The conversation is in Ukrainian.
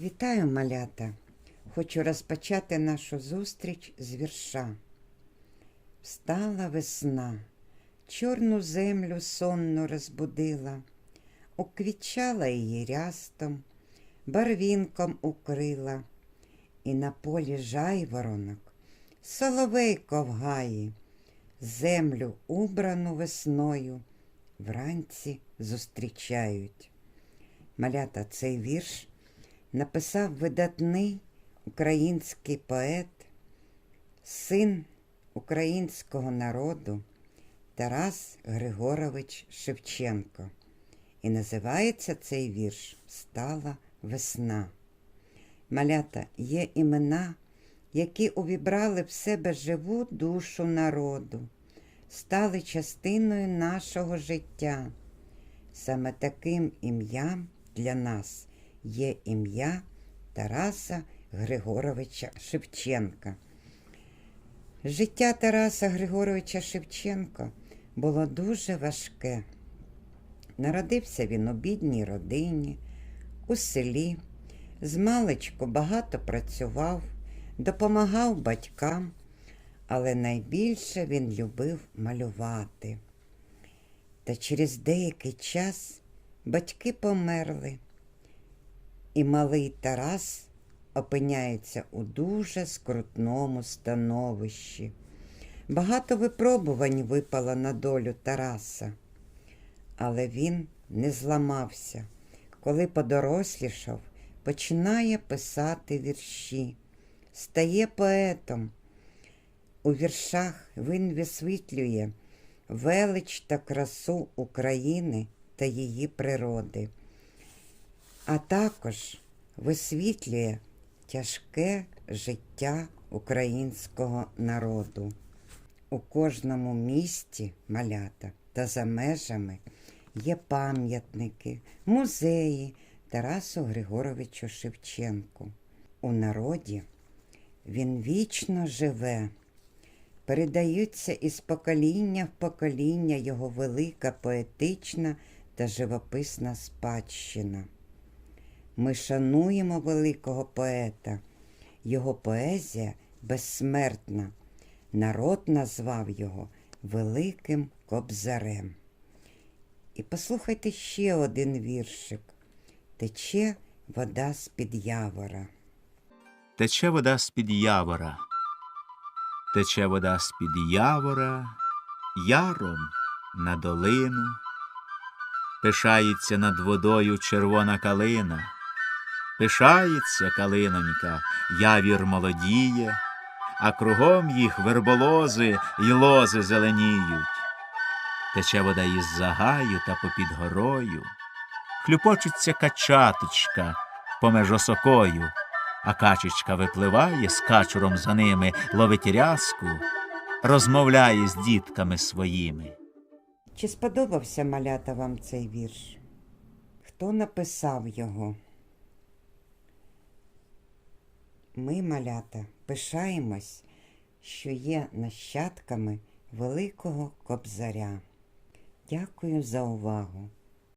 Вітаю, малята! Хочу розпочати нашу зустріч з вірша. Встала весна, чорну землю сонно розбудила, уквічала її рястом, барвінком укрила, і на полі жайворонок, соловейко в гаї, землю убрану весною вранці зустрічають. Малята цей вірш написав видатний український поет, син українського народу Тарас Григорович Шевченко. І називається цей вірш Стала весна. Малята є імена, які увібрали в себе живу душу народу, стали частиною нашого життя. Саме таким ім'ям для нас є ім'я Тараса Григоровича Шевченка. Життя Тараса Григоровича Шевченка було дуже важке. Народився він у бідній родині, у селі, змалечку багато працював, допомагав батькам, але найбільше він любив малювати. Та через деякий час батьки померли, і малий Тарас опиняється у дуже скрутному становищі. Багато випробувань випало на долю Тараса, але він не зламався. Коли подорослішав, починає писати вірші, стає поетом. У віршах він висвітлює велич та красу України та її природи, а також висвітлює тяжке життя українського народу. У кожному місті малята та за межами є пам'ятники, музеї Тарасу Григоровичу Шевченку. У народі він вічно живе передаються із покоління в покоління його велика поетична та живописна спадщина. Ми шануємо великого поета, його поезія безсмертна. Народ назвав його Великим Кобзарем. І послухайте ще один віршик. Тече вода з-під явора. Тече вода з-під явора, тече вода з-під явора, яром на долину, пишається над водою червона калина, пишається калинонька, явір молодіє, а кругом їх верболози й лози зеленіють. Тече вода із загаю та попід горою, хлюпочеться качаточка помеж осокою, а качечка випливає з качуром за ними, ловить рязку, розмовляє з дітками своїми. Чи сподобався малята вам цей вірш? Хто написав його? Ми, малята, пишаємось, що є нащадками великого кобзаря. Дякую за увагу.